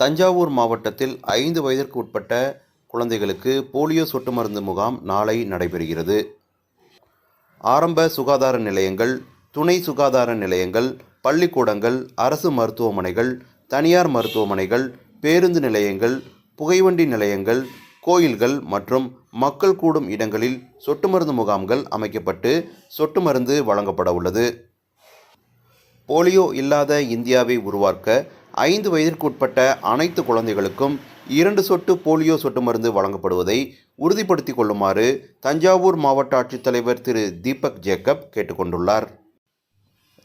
தஞ்சாவூர் மாவட்டத்தில் ஐந்து வயதிற்கு உட்பட்ட குழந்தைகளுக்கு போலியோ சொட்டு மருந்து முகாம் நாளை நடைபெறுகிறது. ஆரம்ப சுகாதார நிலையங்கள் துணை சுகாதார நிலையங்கள் பள்ளிக்கூடங்கள் அரசு மருத்துவமனைகள் தனியார் மருத்துவமனைகள் பேருந்து நிலையங்கள் புகைவண்டி நிலையங்கள் கோயில்கள் மற்றும் மக்கள் கூடும் இடங்களில் சொட்டு மருந்து முகாம்கள் அமைக்கப்பட்டு சொட்டு மருந்து வழங்கப்பட உள்ளது. போலியோ இல்லாத இந்தியாவை உருவாக்க ஐந்து வயதிற்குட்பட்ட அனைத்து குழந்தைகளுக்கும் இரண்டு சொட்டு போலியோ சொட்டு மருந்து வழங்கப்படுவதை உறுதிப்படுத்திக் கொள்ளுமாறு தஞ்சாவூர் மாவட்ட ஆட்சித்தலைவர் திரு தீபக் ஜேக்கப் கேட்டுக்கொண்டுள்ளார்.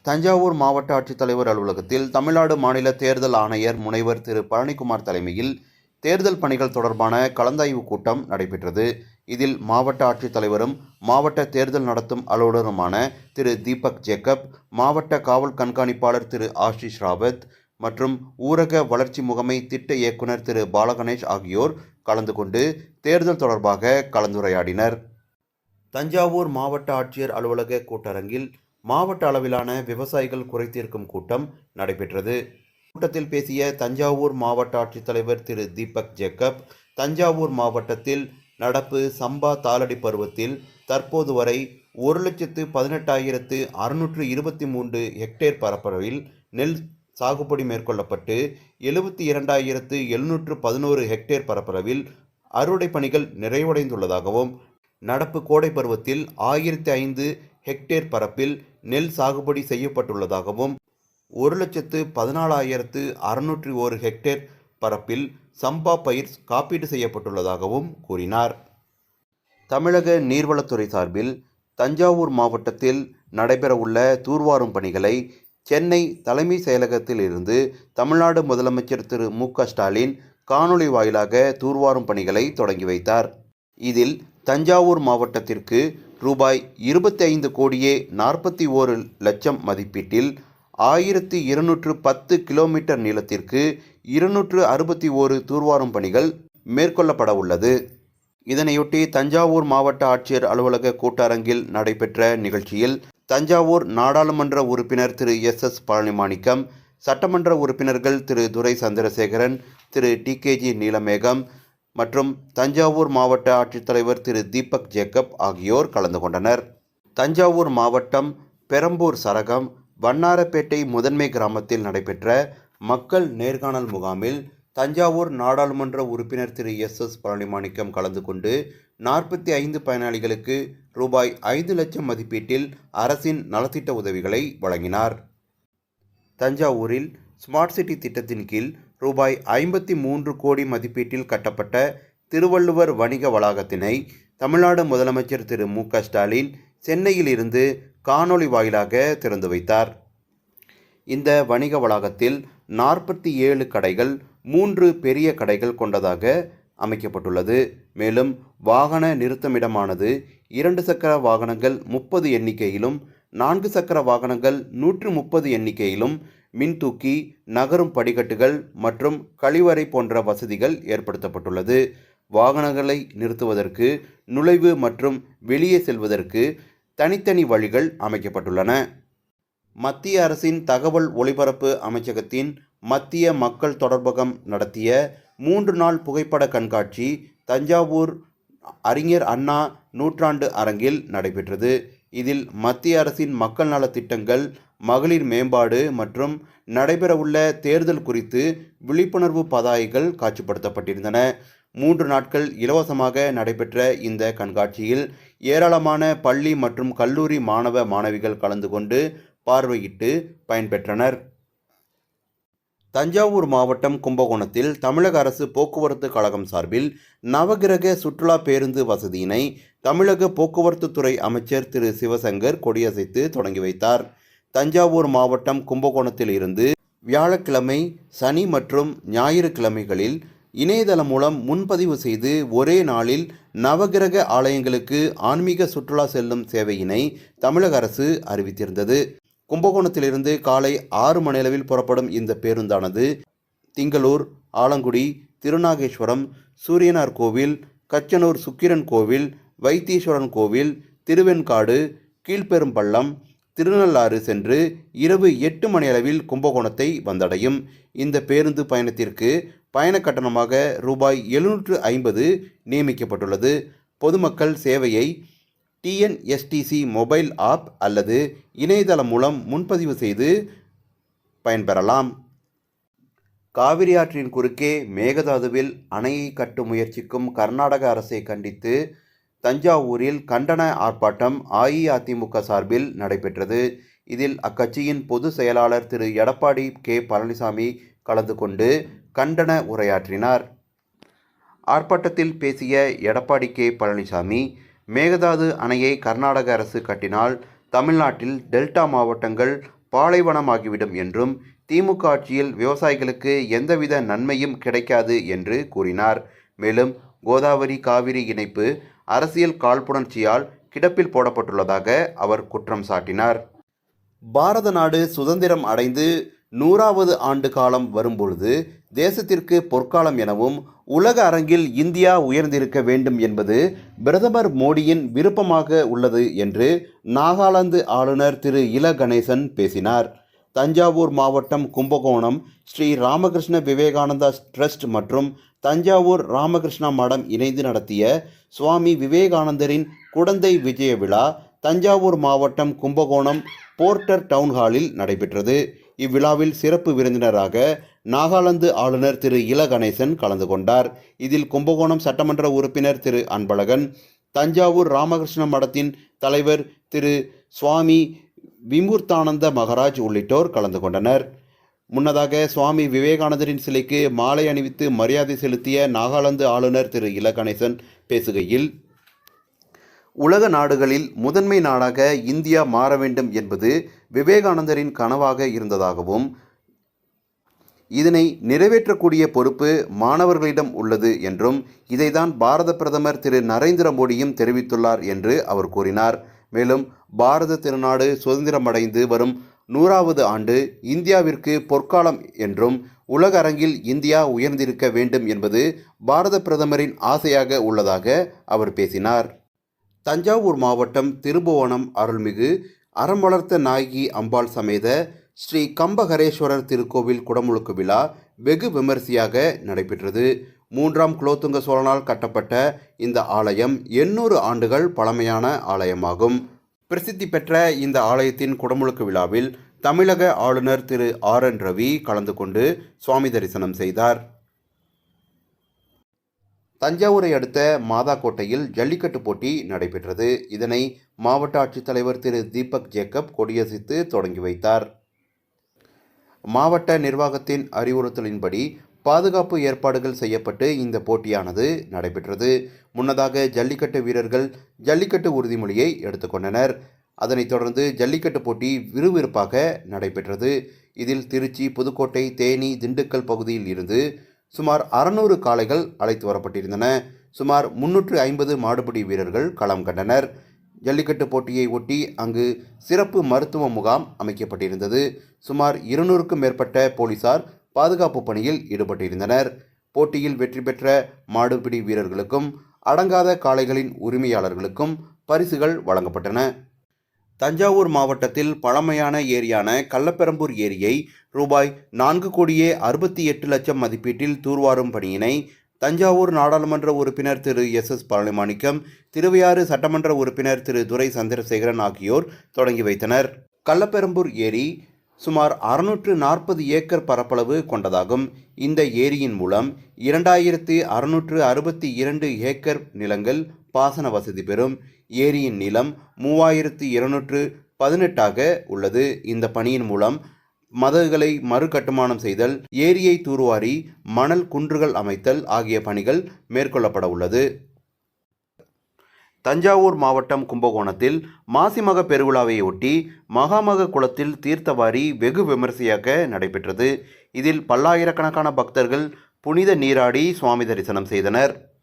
தஞ்சாவூர் மாவட்ட ஆட்சித்தலைவர் அலுவலகத்தில் தமிழ்நாடு மாநில தேர்தல் ஆணையர் முனைவர் திரு பழனிக்குமார் தலைமையில் தேர்தல் பணிகள் தொடர்பான கலந்தாய்வு கூட்டம் நடைபெற்றது. இதில் மாவட்ட ஆட்சித்தலைவரும் மாவட்ட தேர்தல் நடத்தும் அலுவலருமான திரு தீபக் ஜேக்கப் மாவட்ட காவல் கண்காணிப்பாளர் திரு ஆஷிஷ் ராவத் மற்றும் ஊரக வளர்ச்சி முகமை திட்ட இயக்குனர் திரு பாலகணேஷ் ஆகியோர் கலந்து கொண்டு தேர்தல் தொடர்பாக கலந்துரையாடினர். தஞ்சாவூர் மாவட்ட ஆட்சியர் அலுவலக கூட்டரங்கில் மாவட்ட அளவிலான விவசாயிகள் குறைத்தீர்க்கும் கூட்டம் நடைபெற்றது. கூட்டத்தில் பேசிய தஞ்சாவூர் மாவட்ட ஆட்சித்தலைவர் திரு தீபக் ஜேக்கப் தஞ்சாவூர் மாவட்டத்தில் நடப்பு சம்பா தாளடி பருவத்தில் தற்போது வரை ஒரு லட்சத்து பதினெட்டாயிரத்து அறுநூற்று இருபத்தி மூன்று ஹெக்டேர் பரப்பளவில் நெல் சாகுபடி மேற்கொள்ளப்பட்டு எழுபத்தி இரண்டாயிரத்து எழுநூற்று பதினோரு ஹெக்டேர் பரப்பளவில் அறுவடை பணிகள் நிறைவடைந்துள்ளதாகவும் நடப்பு கோடை பருவத்தில் ஆயிரத்தி ஐந்து ஹெக்டேர் பரப்பில் நெல் சாகுபடி செய்யப்பட்டுள்ளதாகவும் ஒரு லட்சத்து பதினாலாயிரத்து அறுநூற்றி ஒரு ஹெக்டேர் பரப்பில் சம்பா பயிர் காப்பீடு செய்யப்பட்டுள்ளதாகவும் கூறினார். தமிழக நீர்வளத்துறை சார்பில் தஞ்சாவூர் மாவட்டத்தில் நடைபெறவுள்ள தூர்வாரும் பணிகளை சென்னை தலைமை செயலகத்தில் இருந்து தமிழ்நாடு முதலமைச்சர் திரு. மு. க. ஸ்டாலின் காணொளி வாயிலாக தூர்வாரும் பணிகளை தொடங்கி வைத்தார். இதில் தஞ்சாவூர் மாவட்டத்திற்கு ரூபாய் இருபத்தி ஐந்து கோடியே நாற்பத்தி ஓரு லட்சம் மதிப்பீட்டில் ஆயிரத்தி இருநூற்று பத்து கிலோமீட்டர் நீளத்திற்கு இருநூற்று அறுபத்தி ஓரு தூர்வாரும் பணிகள் மேற்கொள்ளப்பட உள்ளது. இதனையொட்டி தஞ்சாவூர் மாவட்ட ஆட்சியர் அலுவலக கூட்டரங்கில் நடைபெற்ற நிகழ்ச்சியில் தஞ்சாவூர் நாடாளுமன்ற உறுப்பினர் திரு எஸ் எஸ் பழனிமாணிக்கம் சட்டமன்ற உறுப்பினர்கள் திரு துரை சந்திரசேகரன் திரு டிகேஜி நீலமேகம் மற்றும் தஞ்சாவூர் மாவட்ட ஆட்சித்தலைவர் திரு தீபக் ஜேக்கப் ஆகியோர் கலந்து கொண்டனர். தஞ்சாவூர் மாவட்டம் பெரம்பூர் சரகம் வண்ணாரப்பேட்டை முதன்மை கிராமத்தில் நடைபெற்ற மக்கள் நேர்காணல் முகாமில் தஞ்சாவூர் நாடாளுமன்ற உறுப்பினர் திரு எஸ் எஸ் பழனிமாணிக்கம் கலந்து கொண்டு நாற்பத்தி ஐந்து பயனாளிகளுக்கு ரூபாய் ஐந்து லட்சம் மதிப்பீட்டில் அரசின் நலத்திட்ட உதவிகளை வழங்கினார். தஞ்சாவூரில் ஸ்மார்ட் சிட்டி திட்டத்தின் கீழ் ரூபாய் ஐம்பத்தி மூன்று கோடி மதிப்பீட்டில் கட்டப்பட்ட திருவள்ளுவர் வணிக வளாகத்தினை தமிழ்நாடு முதலமைச்சர் திரு மு க ஸ்டாலின் சென்னையில் இருந்து காணொளி வாயிலாக திறந்து வைத்தார். இந்த வணிக வளாகத்தில் நாற்பத்தி ஏழு கடைகள் மூன்று பெரிய கடைகள் கொண்டதாக அமைக்கப்பட்டுள்ளது. மேலும் வாகன நிறுத்தமிடமானது இரண்டு சக்கர வாகனங்கள் முப்பது எண்ணிக்கையிலும் நான்கு சக்கர வாகனங்கள் நூற்று முப்பது எண்ணிக்கையிலும் மின்தூக்கி நகரும் படிக்கட்டுகள் மற்றும் கழிவறை போன்ற வசதிகள் ஏற்படுத்தப்பட்டுள்ளது. வாகனங்களை நிறுத்துவதற்கு நுழைவு மற்றும் வெளியே செல்வதற்கு தனித்தனி வழிகள் அமைக்கப்பட்டுள்ளன. மத்திய அரசின் தகவல் ஒலிபரப்பு அமைச்சகத்தின் மத்திய மக்கள் தொடர்பகம் நடத்திய மூன்று நாள் புகைப்பட கண்காட்சி தஞ்சாவூர் அறிஞர் அண்ணா நூற்றாண்டு அரங்கில் நடைபெற்றது. இதில் மத்திய அரசின் மக்கள் நலத்திட்டங்கள் மகளிர் மேம்பாடு மற்றும் நடைபெறவுள்ள தேர்தல் குறித்து விழிப்புணர்வு பதாகைகள் காட்சிப்படுத்தப்பட்டிருந்தன. மூன்று நாட்கள் இலவசமாக நடைபெற்ற இந்த கண்காட்சியில் ஏராளமான பள்ளி மற்றும் கல்லூரி மாணவ மாணவிகள் கலந்து கொண்டு பார்வையிட்டு பயன்பெற்றனர். தஞ்சாவூர் மாவட்டம் கும்பகோணத்தில் தமிழக அரசு போக்குவரத்து கழகம் சார்பில் நவகிரக சுற்றுலா பேருந்து வசதியினை தமிழக போக்குவரத்து துறை அமைச்சர் திரு. சிவசங்கர் கொடியசைத்து தொடங்கி வைத்தார். தஞ்சாவூர் மாவட்டம் கும்பகோணத்தில் இருந்து வியாழக்கிழமை சனி மற்றும் ஞாயிறு கிழமைகளில் இணையதளம் மூலம் முன்பதிவு செய்து ஒரே நாளில் நவகிரக ஆலயங்களுக்கு ஆன்மீக சுற்றுலா செல்லும் சேவையினை தமிழக அரசு அறிவித்திருந்தது. கும்பகோணத்திலிருந்து காலை ஆறு மணியளவில் புறப்படும் இந்த பேருந்தானது திங்களூர் ஆலங்குடி திருநாகேஸ்வரம் சூரியனார் கோவில் கச்சனூர் சுக்கிரன் கோவில் வைத்தீஸ்வரன் கோவில் திருவெண்காடு கீழ்பெரும்பள்ளம் திருநள்ளாறு சென்று இரவு எட்டு மணியளவில் கும்பகோணத்தை வந்தடையும். இந்த பேருந்து பயணத்திற்கு பயண கட்டணமாக ரூபாய் எழுநூற்று ஐம்பது நியமிக்கப்பட்டுள்ளது. பொதுமக்கள் சேவையை டிஎன்எஸ்டிசி மொபைல் ஆப் அல்லது இணையதளம் மூலம் முன்பதிவு செய்து பயன்பெறலாம். காவிரி ஆற்றின் குறுக்கே மேகதாதுவில் அணையை கட்டும் முயற்சிக்கும் கர்நாடக அரசை கண்டித்து தஞ்சாவூரில் கண்டன ஆர்ப்பாட்டம் அஇஅதிமுக சார்பில் நடைபெற்றது. இதில் அக்கட்சியின் பொதுச் செயலாளர் திரு எடப்பாடி கே பழனிசாமி கலந்து கொண்டு கண்டன உரையாற்றினார். ஆர்ப்பாட்டத்தில் பேசிய எடப்பாடி கே பழனிசாமி மேகதாது அணையை கர்நாடக அரசு கட்டினால் தமிழ்நாட்டில் டெல்டா மாவட்டங்கள் பாலைவனமாகிவிடும் என்றும் திமுக ஆட்சியில் விவசாயிகளுக்கு எந்தவித நன்மையும் கிடைக்காது என்று கூறினார். மேலும் கோதாவரி காவிரி இணைப்பு அரசியல் காழ்ப்புணர்ச்சியால் கிடப்பில் போடப்பட்டுள்ளதாக அவர் குற்றம் சாட்டினார். பாரத நாடு சுதந்திரம் அடைந்து நூறாவது ஆண்டு காலம் வரும்பொழுது தேசத்திற்கு பொற்காலம் எனவும் உலக அரங்கில் இந்தியா உயர்ந்திருக்க வேண்டும் என்பது பிரதமர் மோடியின் விருப்பமாக உள்ளது என்று நாகாலாந்து ஆளுநர் திரு இல கணேசன் பேசினார். தஞ்சாவூர் மாவட்டம் கும்பகோணம் ஸ்ரீ ராமகிருஷ்ண விவேகானந்தா ட்ரஸ்ட் மற்றும் தஞ்சாவூர் ராமகிருஷ்ணா மடம் இணைந்து நடத்திய சுவாமி விவேகானந்தரின் குடந்தை விஜய விழா தஞ்சாவூர் மாவட்டம் கும்பகோணம் போர்ட்டர் டவுன்ஹாலில் நடைபெற்றது. இவ்விழாவில் சிறப்பு விருந்தினராக நாகாலாந்து ஆளுநர் திரு இல கணேசன் கலந்து கொண்டார். இதில் கும்பகோணம் சட்டமன்ற உறுப்பினர் திரு அன்பழகன் தஞ்சாவூர் ராமகிருஷ்ண மடத்தின் தலைவர் திரு சுவாமி விமூர்த்தானந்த மகராஜ் உள்ளிட்டோர் கலந்து கொண்டனர். முன்னதாக சுவாமி விவேகானந்தரின் சிலைக்கு மாலை அணிவித்து மரியாதை செலுத்திய நாகாலாந்து ஆளுநர் திரு இல கணேசன் பேசுகையில் உலக நாடுகளில் முதன்மை நாடாக இந்தியா மாற வேண்டும் என்பது விவேகானந்தரின் கனவாக இருந்ததாகவும் இதனை நிறைவேற்றக்கூடிய பொறுப்பு மாணவர்களிடம் உள்ளது என்றும் இதைதான் பாரத பிரதமர் திரு. நரேந்திர மோடியும் தெரிவித்துள்ளார் என்று அவர் கூறினார். மேலும் பாரத திருநாடு சுதந்திரமடைந்து வரும் நூறாவது ஆண்டு இந்தியாவிற்கு பொற்காலம் என்றும் உலக அரங்கில் இந்தியா உயர்ந்திருக்க வேண்டும் என்பது பாரத பிரதமரின் ஆசையாக உள்ளதாக அவர் பேசினார். தஞ்சாவூர் மாவட்டம் திருபுவனம் அருள்மிகு அறம் வளர்த்த நாயகி அம்பாள் சமேத ஸ்ரீ கம்பகரேஸ்வரர் திருக்கோவில் குடமுழுக்கு விழா வெகு விமரிசையாக நடைபெற்றது. மூன்றாம் குலோத்துங்க சோழனால் கட்டப்பட்ட இந்த ஆலயம் எண்ணூறு ஆண்டுகள் பழமையான ஆலயமாகும். பிரசித்தி பெற்ற இந்த ஆலயத்தின் குடமுழுக்கு விழாவில் தமிழக ஆளுநர் திரு ஆர் என் ரவி கலந்து கொண்டு சுவாமி தரிசனம் செய்தார். தஞ்சாவூரை அடுத்த மாதாக்கோட்டையில் ஜல்லிக்கட்டு போட்டி நடைபெற்றது. இதனை மாவட்ட ஆட்சித்தலைவர் திரு தீபக் ஜேக்கப் கொடியசைத்து தொடங்கி வைத்தார். மாவட்ட நிர்வாகத்தின் அறிவுறுத்தலின்படி பாதுகாப்பு ஏற்பாடுகள் செய்யப்பட்டு இந்த போட்டியானது நடைபெற்றது. முன்னதாக ஜல்லிக்கட்டு வீரர்கள் ஜல்லிக்கட்டு உறுதிமொழியை எடுத்துக்கொண்டனர் அதனைத் தொடர்ந்து ஜல்லிக்கட்டு போட்டி விறுவிறுப்பாக நடைபெற்றது. இதில் திருச்சி புதுக்கோட்டை தேனி திண்டுக்கல் பகுதியில் இருந்து சுமார் அறநூறு காளைகள் அழைத்து வரப்பட்டிருந்தன. சுமார் முன்னூற்று ஐம்பது மாடுபிடி வீரர்கள் களம் கண்டனர். ஜல்லிக்கட்டு போட்டியை ஒட்டி அங்கு சிறப்பு மருத்துவ முகாம் அமைக்கப்பட்டிருந்தது. சுமார் இருநூறுக்கும் மேற்பட்ட போலீசார் பாதுகாப்பு பணியில் ஈடுபட்டிருந்தனர். போட்டியில் வெற்றி பெற்ற மாடுபிடி வீரர்களுக்கும் அடங்காத காளைகளின் உரிமையாளர்களுக்கும் பரிசுகள் வழங்கப்பட்டன. தஞ்சாவூர் மாவட்டத்தில் பழமையான ஏரியான கள்ளப்பெரம்பூர் ஏரியை ரூபாய் நான்கு கோடியே அறுபத்தி எட்டு லட்சம் மதிப்பீட்டில் தூர்வாரும் பணியினை தஞ்சாவூர் நாடாளுமன்ற உறுப்பினர் திரு எஸ் எஸ் பழனிமாணிக்கம் திருவையாறு சட்டமன்ற உறுப்பினர் திரு துரை சந்திரசேகரன் ஆகியோர் தொடங்கி வைத்தனர். கள்ளப்பெரம்பூர் ஏரி சுமார் அறுநூற்று நாற்பது ஏக்கர் பரப்பளவு கொண்டதாகும். இந்த ஏரியின் மூலம் இரண்டாயிரத்து அறுநூற்று அறுபத்தி இரண்டு ஏக்கர் நிலங்கள் பாசன வசதி பெறும். ஏரியின் நீளம் மூவாயிரத்து இருநூற்று பதினெட்டாக உள்ளது. இந்த பணியின் மூலம் மதகுகளை மறுகட்டுமானம் செய்தல் ஏரியை தூர்வாரி மணல் குன்றுகள் அமைத்தல் ஆகிய பணிகள் மேற்கொள்ளப்பட உள்ளது. தஞ்சாவூர் மாவட்டம் கும்பகோணத்தில் மாசிமக பெருவிழாவையொட்டி மகாமக குளத்தில் தீர்த்தவாரி வெகு விமரிசையாக நடைபெற்றது. இதில் பல்லாயிரக்கணக்கான பக்தர்கள் புனித நீராடி சுவாமி தரிசனம் செய்தனர்.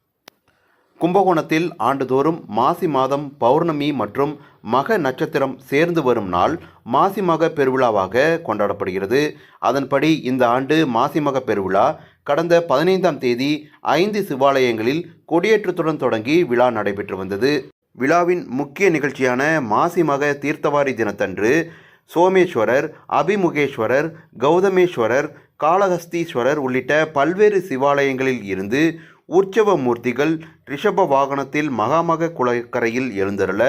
கும்பகோணத்தில் ஆண்டுதோறும் மாசி மாதம் பௌர்ணமி மற்றும் மக நட்சத்திரம் சேர்ந்து வரும் நாள் மாசி மக பெருவிழாவாக கொண்டாடப்படுகிறது. அதன்படி இந்த ஆண்டு மாசி மக பெருவிழா கடந்த பதினைந்தாம் தேதி ஐந்து சிவாலயங்களில் கொடியேற்றத்துடன் தொடங்கி விழா நடைபெற்று வந்தது. விழாவின் முக்கிய நிகழ்ச்சியான மாசி மக தீர்த்தவாரி தினத்தன்று சோமேஸ்வரர் அபிமுகேஸ்வரர் கௌதமேஸ்வரர் காளஹஸ்தீஸ்வரர் உள்ளிட்ட பல்வேறு சிவாலயங்களில் இருந்து உற்சவ மூர்த்திகள் ரிஷப வாகனத்தில் மகாமக குளக்கரையில் எழுந்தருள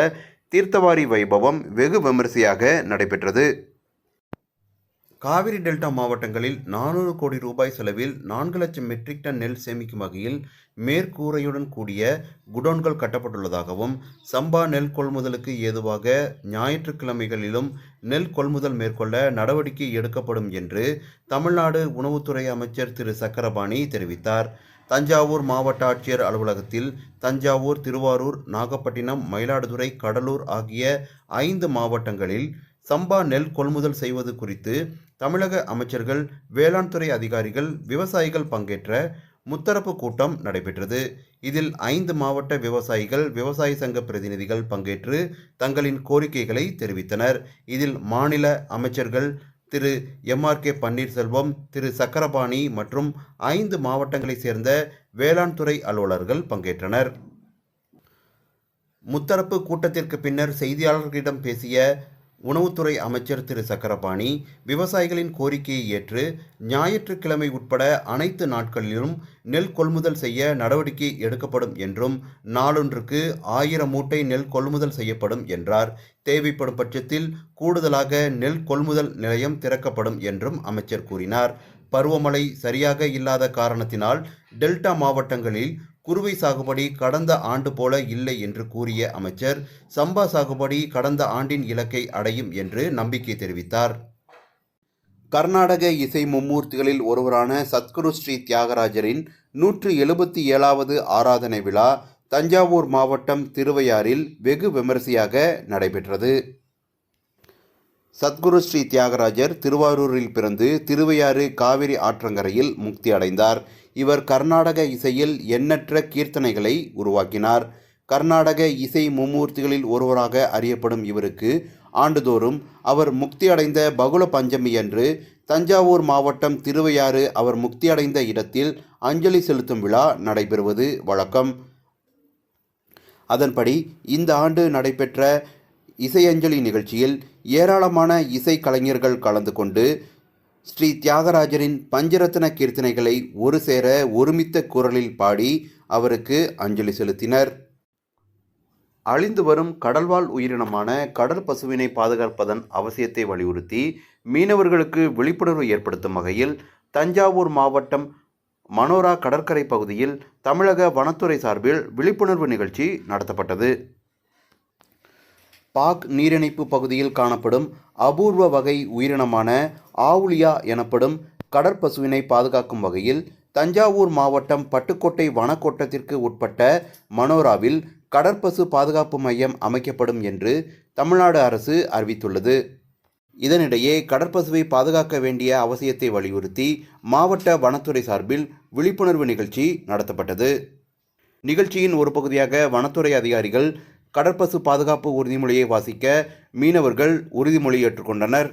தீர்த்தவாரி வைபவம் வெகு விமரிசையாக நடைபெற்றது. காவிரி டெல்டா மாவட்டங்களில் நானூறு கோடி ரூபாய் செலவில் நான்கு லட்சம் மெட்ரிக் டன் நெல் சேமிக்கும் வகையில் மேற்கூரையுடன் கூடிய குடோன்கள் கட்டப்பட்டுள்ளதாகவும் சம்பா நெல் கொள்முதலுக்கு ஏதுவாக ஞாயிற்றுக்கிழமைகளிலும் நெல் கொள்முதல் மேற்கொள்ள நடவடிக்கை எடுக்கப்படும் என்று தமிழ்நாடு உணவுத்துறை அமைச்சர் திரு. சக்கரபாணி தெரிவித்தார். தஞ்சாவூர் மாவட்ட ஆட்சியர் அலுவலகத்தில் தஞ்சாவூர் திருவாரூர் நாகப்பட்டினம் மயிலாடுதுறை கடலூர் ஆகிய ஐந்து மாவட்டங்களில் சம்பா நெல் கொள்முதல் செய்வது குறித்து தமிழக அமைச்சர்கள் வேளாண் துறை அதிகாரிகள் விவசாயிகள் பங்கேற்ற முத்தரப்பு கூட்டம் நடைபெற்றது. இதில் ஐந்து மாவட்ட விவசாயிகள் விவசாய சங்க பிரதிநிதிகள் பங்கேற்று தங்களின் கோரிக்கைகளை தெரிவித்தனர். இதில் மாநில அமைச்சர்கள் திரு. MR K. பன்னீர்செல்வம் திரு. சக்கரபாணி மற்றும் ஐந்து மாவட்டங்களைச் சேர்ந்த வேளாண் துறை அலுவலர்கள் பங்கேற்றனர். முத்தரப்பு கூட்டத்திற்கு பின்னர் செய்தியாளர்களிடம் பேசிய உணவுத்துறை அமைச்சர் திரு. சக்கரபாணி விவசாயிகளின் கோரிக்கையை ஏற்று ஞாயிற்றுக்கிழமை உட்பட அனைத்து நாட்களிலும் நெல் கொள்முதல் செய்ய நடவடிக்கை எடுக்கப்படும் என்றும் நாளொன்றுக்கு ஆயிரம் மூட்டை நெல் கொள்முதல் செய்யப்படும் என்றார். தேவைப்படும் பட்சத்தில் கூடுதலாக நெல் கொள்முதல் நிலையம் திறக்கப்படும் என்றும் அமைச்சர் கூறினார். பருவமழை சரியாக இல்லாத காரணத்தினால் டெல்டா மாவட்டங்களில் குறுவை சாகுபடி கடந்த ஆண்டு போல இல்லை என்று கூறிய அமைச்சர் சம்பா சாகுபடி கடந்த ஆண்டின் இலக்கை அடையும் என்று நம்பிக்கை தெரிவித்தார். கர்நாடக இசை மும்மூர்த்திகளில் ஒருவரான சத்குரு ஸ்ரீ தியாகராஜரின் நூற்று எழுபத்தி ஏழாவது ஆராதனை விழா தஞ்சாவூர் மாவட்டம் திருவையாறில் வெகு விமரிசையாக நடைபெற்றது. சத்குரு ஸ்ரீ தியாகராஜர் திருவாரூரில் பிறந்து திருவையாறு காவிரி ஆற்றங்கரையில் முக்தி அடைந்தார். இவர் கர்நாடக இசையில் எண்ணற்ற கீர்த்தனைகளை உருவாக்கினார். கர்நாடக இசை மும்மூர்த்திகளில் ஒருவராக அறியப்படும் இவருக்கு ஆண்டுதோறும் அவர் முக்தி அடைந்த பகுல பஞ்சமி அன்று தஞ்சாவூர் மாவட்டம் திருவையாறு அவர் முக்தி அடைந்த இடத்தில் அஞ்சலி செலுத்தும் விழா நடைபெறுவது வழக்கம். அதன்படி இந்த ஆண்டு நடைபெற்ற இசையஞ்சலி நிகழ்ச்சியில் ஏராளமான இசை கலைஞர்கள் கலந்து கொண்டு ஸ்ரீ தியாகராஜரின் பஞ்சரத்ன கீர்த்தனைகளை ஒரு சேர ஒருமித்த குரலில் பாடி அவருக்கு அஞ்சலி செலுத்தினர். அழிந்து வரும் கடல்வாழ் உயிரினமான கடல் பசுவினை பாதுகாப்பதன் அவசியத்தை வலியுறுத்தி மீனவர்களுக்கு விழிப்புணர்வு ஏற்படுத்தும் வகையில் தஞ்சாவூர் மாவட்டம் மனோரா கடற்கரை பகுதியில் தமிழக வனத்துறை சார்பில் விழிப்புணர்வு நிகழ்ச்சி நடத்தப்பட்டது. பாக் நீரிணைப்பு பகுதியில் காணப்படும் அபூர்வ வகை உயிரினமான ஆவுலியா எனப்படும் கடற்பசுவினை பாதுகாக்கும் வகையில் தஞ்சாவூர் மாவட்டம் பட்டுக்கோட்டை வனக்கோட்டத்திற்கு உட்பட்ட மனோராவில் கடற்பசு பாதுகாப்பு மையம் அமைக்கப்படும் என்று தமிழ்நாடு அரசு அறிவித்துள்ளது. இதனிடையே கடற்பசுவை பாதுகாக்க வேண்டிய அவசியத்தை வலியுறுத்தி மாவட்ட வனத்துறை சார்பில் விழிப்புணர்வு நிகழ்ச்சி நடத்தப்பட்டது. நிகழ்ச்சியின் ஒரு பகுதியாக வனத்துறை அதிகாரிகள் கடற்பசு பாதுகாப்பு உறுதிமொழியை வாசிக்க மீனவர்கள் உறுதிமொழி ஏற்றுக்கொண்டனர்.